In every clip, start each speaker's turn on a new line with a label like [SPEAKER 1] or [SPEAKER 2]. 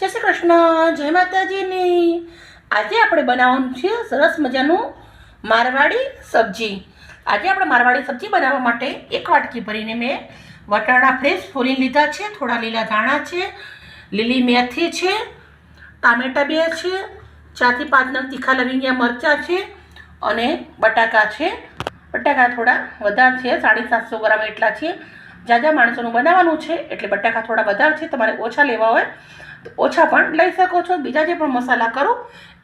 [SPEAKER 1] જય શ્રી કૃષ્ણ, જય માતાજીની. આજે આપણે બનાવવાનું છે સરસ મજાનું મારવાડી સબ્જી. આજે આપણે મારવાડી સબ્જી બનાવવા માટે એક વાટકી ભરીને મેં વટાણા ફ્રેશ ફોલી લીધા છે, થોડા લીલા ધાણા છે, લીલી મેથી છે, ટામેટા બે છે, ચારથી પાંચ નંગ તીખા લવિંગિયા મરચાં છે અને બટાકા છે. બટાકા થોડા વધારે છે, સાડી સાતસો ગ્રામ એટલા છે. જાજા માણસોનું બનાવવાનું છે, એટલે બટાકા થોડા વધારે છે, તમારે ઓછા લેવા હોય તો ઓછા પણ લઈ શકો છો. બીજા જે પણ મસાલા કરો,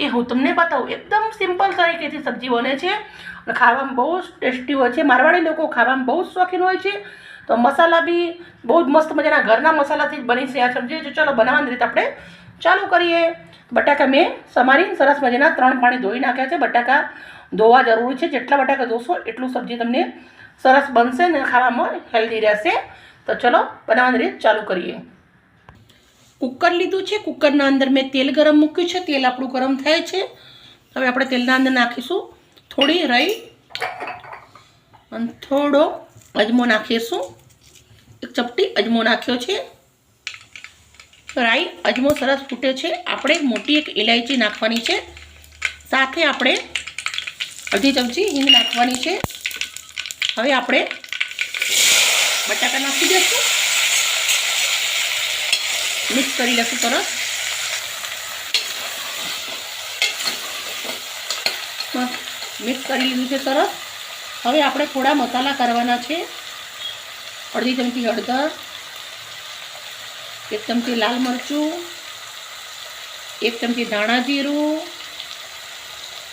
[SPEAKER 1] એ હું તમને બતાવું. એકદમ સિમ્પલ તરીકેથી સબ્જી બને છે અને ખાવામાં બહુ જ ટેસ્ટી હોય છે. મારવાડી લોકો ખાવામાં બહુ જ શોખીન હોય છે. તો મસાલા બી બહુ જ મસ્ત મજાના ઘરના મસાલાથી જ બની છે આ સબ્જી. જો ચાલો બનાવવાની રીતે આપણે ચાલુ કરીએ. બટાકા મેં સમારીને સરસ મજાના ત્રણ પાણી ધોઈ નાખ્યા છે. બટાકા ધોવા જરૂરી છે. જેટલા બટાકા ધોશો એટલું સબ્જી તમને સરસ બનશે ને ખાવામાં હેલ્ધી રહેશે. તો ચલો બનાવવાની રીત ચાલુ કરીએ. કુકર લીધું છે. કુકરના અંદર મેં તેલ ગરમ મૂક્યું છે. તેલ આપણું ગરમ થાય છે. હવે આપણે તેલના અંદર નાખીશું થોડી રાઈ અને થોડો અજમો નાખીશું. એક ચપટી અજમો નાખ્યો છે. રાઈ અજમો સરસ ફૂટે છે. આપણે મોટી એક ઇલાયચી નાખવાની છે. સાથે આપણે અડધી ચમચી હિંગ નાખવાની છે. હવે આપણે બટાકા નાખી દઈશું. મિક્સ કરી લઈશું સરસ મિક્સ કરી લીધું છે તરત. હવે આપણે થોડા મસાલા કરવાના છે. અડધી ચમચી હળદર, એક ચમચી લાલ મરચું, એક ચમચી ધાણા જીરું,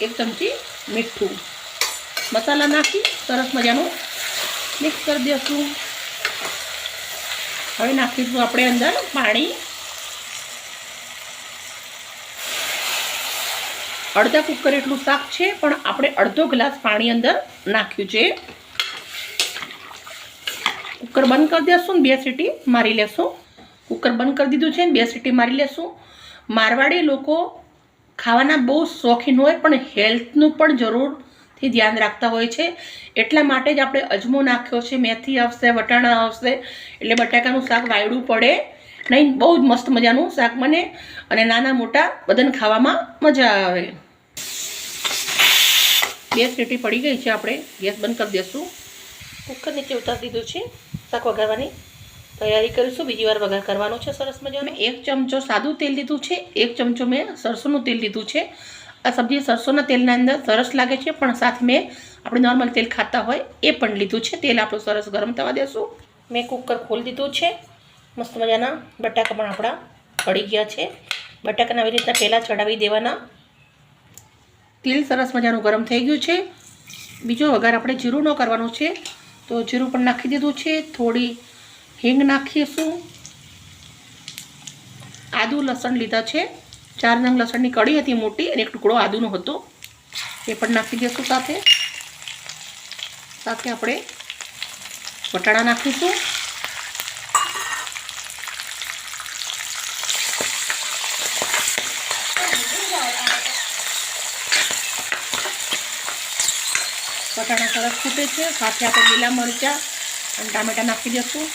[SPEAKER 1] એક ચમચી મીઠું. મસાલા નાખી સરસ મજાનું મિક્સ કરી દઈશું હવે નાખીશું આપણે અંદર પાણી. અડધા કુકર એટલું શાક છે, પણ આપણે અડધો ગ્લાસ પાણી અંદર નાખ્યું છે. કુકર બંધ કરી દેશું ને બે સીટી મારી લેશું. કુકર બંધ કરી દીધું છે ને બે સીટી મારી લેશું. મારવાડી લોકો ખાવાના બહુ શોખીન હોય, પણ હેલ્થનું પણ જરૂરથી ધ્યાન રાખતા હોય છે. એટલા માટે જ આપણે અજમો નાખ્યો છે, મેથી આવશે, વટાણા આવશે, એટલે બટાકાનું શાક વાયડું પડે. નહીં, બહુ જ મસ્ત મજાનું શાક બને અને નાના મોટા બધાને ખાવામાં મજા આવે. બે સીટી પડી ગઈ છે આપણે. ગેસ બંધ કરી દઈશું કુકર નીચે ઉતારી દીધું છે. શાક વઘારવાની તૈયારી કરીશું. બીજી વાર વઘાર કરવાનો છે સરસ મજાનું. એક ચમચો સાદું તેલ લીધું છે. એક ચમચો મેં સરસોનું તેલ લીધું છે. આ સબ્જી સરસોના તેલના અંદર સરસ લાગે છે પણ સાથે મેં આપણે નોર્મલ તેલ ખાતા હોય એ પણ લીધું છે. તેલ આપણું સરસ ગરમ થવા દેશું. મેં કુકર ખોલી દીધું છે. મસ્ત મજાના બટાકા પણ આપણા પડી ગયા છે. બટાકાને આવી રીતના પહેલાં ચડાવી દેવાના. તેલ સરસ મજાનું ગરમ થઈ ગયું છે. બીજો વઘાર આપણે જીરું નો કરવાનું છે. તો જીરું પણ નાખી દીધું છે. થોડી હિંગ નાખીશું. આદુ લસણ લીધા છે. ચાર નંગ લસણની કડી હતી મોટી અને એક ટુકડો આદુનો હતો. એ પણ નાખી દઈશું સાથે. સાથે આપણે વટાણા નાખીશું. વટાણા સરસ ફૂટે છે. સાથે આપણે લીલા મરચાં અને ટામેટાં નાખી દઈશું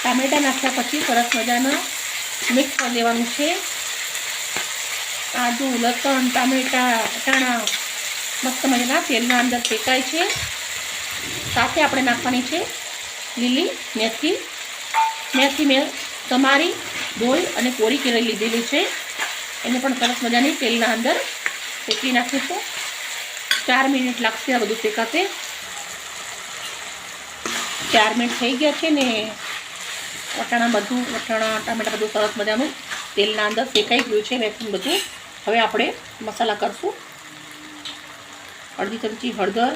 [SPEAKER 1] ટામેટાં નાખ્યા પછી સરસ મજાના મિક્સ કરી દેવાનું છે. આદુ લસણ, ટામેટાં વટાણા મસ્ત મજાના તેલના અંદર શેકાય છે. સાથે આપણે નાખવાની છે લીલી મેથી મેથી મેં તમારી ધોઈ અને કોરી કરી લીધેલી છે. એને પણ સરસ મજાની તેલના અંદર શેકી નાખીશું. ચાર મિનિટ લાગશે આ બધું શેકાતે. ચાર મિનિટ થઈ ગયા છે ને વટાણા બધું, વટાણા, ટામેટા બધું સરસ મજાનું તેલના અંદર શેકાઈ ગયું છે મેથી બધું. હવે આપણે મસાલા કરશું. અડધી ચમચી હળદર,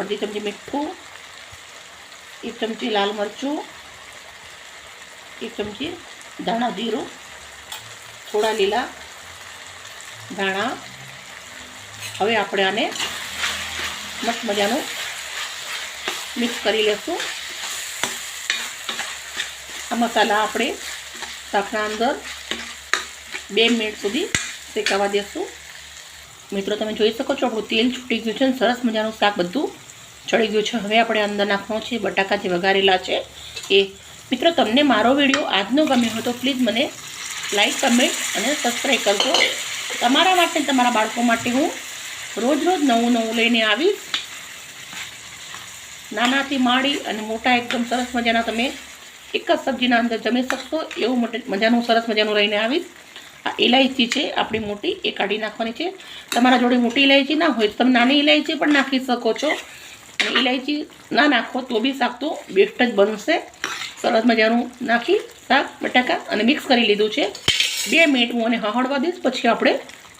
[SPEAKER 1] અડધી ચમચી મીઠું એક ચમચી લાલ મરચું એક ચમચી ધાણા જીરું, થોડા લીલા ધાણા. હવે આપણે આને મસ્ત મજાનું મિક્સ કરી લેશું. આ મસાલા આપણે શાકના અંદર બે મિનિટ સુધી શેકાવા દેશું. મિત્રો, તમે જોઈ શકો છો, આપણું તેલ છૂટી ગયું છે સરસ મજાનું શાક બધું ચડી ગયું છે. હવે આપણે અંદર નાખવાનું છે બટાકાથી વઘારેલા છે. એ મિત્રો, તમને મારો વીડિયો આજનો ગમ્યો હોય તો પ્લીઝ મને લાઈક, કમેન્ટ અને સબસ્ક્રાઈબ કરજો. તમારા માટે, તમારા બાળકો માટે હું રોજ રોજ નવું નવું લઈને આવીશ. નાનાથી માળી અને મોટા એકદમ સરસ મજાના તમે એક જ સબ્જીના અંદર જમી શકશો. એવું મજાનું સરસ મજાનું લઈને આવીશ. આ ઇલાયચી છે, આપણી મોટી, એ કાઢી નાખવાની છે. તમારા જોડે મોટી ઇલાયચી ના હોય તો તમે નાની ઇલાયચી પણ નાખી શકો છો. અને ઇલાયચી ના નાખો તો બી શાક તો બેસ્ટ જ બનશે. સરસ મજાનું નાખી શાક, બટાકા અને મિક્સ કરી લીધું છે. બે મિનિટ હું અને હહળવા દઈશ, પછી આપણે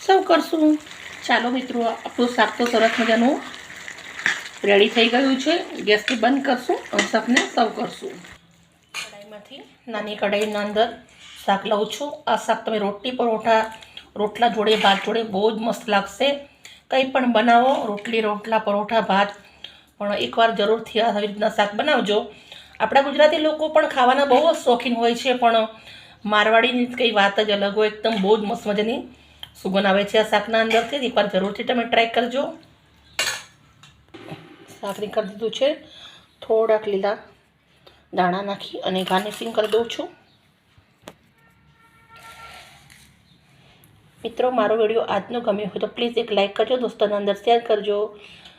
[SPEAKER 1] સર્વ કરશું. ચાલો મિત્રો, આપણું શાક તો સરસ મજાનું રેડી થઈ ગયું છે. ગેસથી બંધ કરશું અને શાકને સર્વ કરશું. કઢાઈમાંથી નાની કઢાઈના અંદર શાક લઉં છું. આ શાક તમે રોટલી, પરોઠા, રોટલા જોડે, ભાત જોડે બહુ જ મસ્ત લાગશે. કંઈ પણ બનાવો, રોટલી, રોટલા, પરોઠા, ભાત પણ એકવાર જરૂરથી આવી રીતના શાક બનાવજો. આપણા ગુજરાતી લોકો પણ ખાવાના બહુ જ શોખીન હોય છે, પણ મારવાડીની કંઈ વાત જ અલગ હોય, એકદમ બહુ જ મસ્ત મજાની સુગંધ આવે છે આ શાકના અંદરથી. એકવાર જરૂરથી તમે ટ્રાય કરજો. શાકની કરી દીધું છે. થોડાક લીલા દાણા નાખી અને ગાર્નિશિંગ કરી દઉં છું. મિત્રો, મારો વીડિયો આજનો ગમ્યો હોય તો પ્લીઝ એક લાઇક કરજો, દોસ્તોના અંદર શેર કરજો.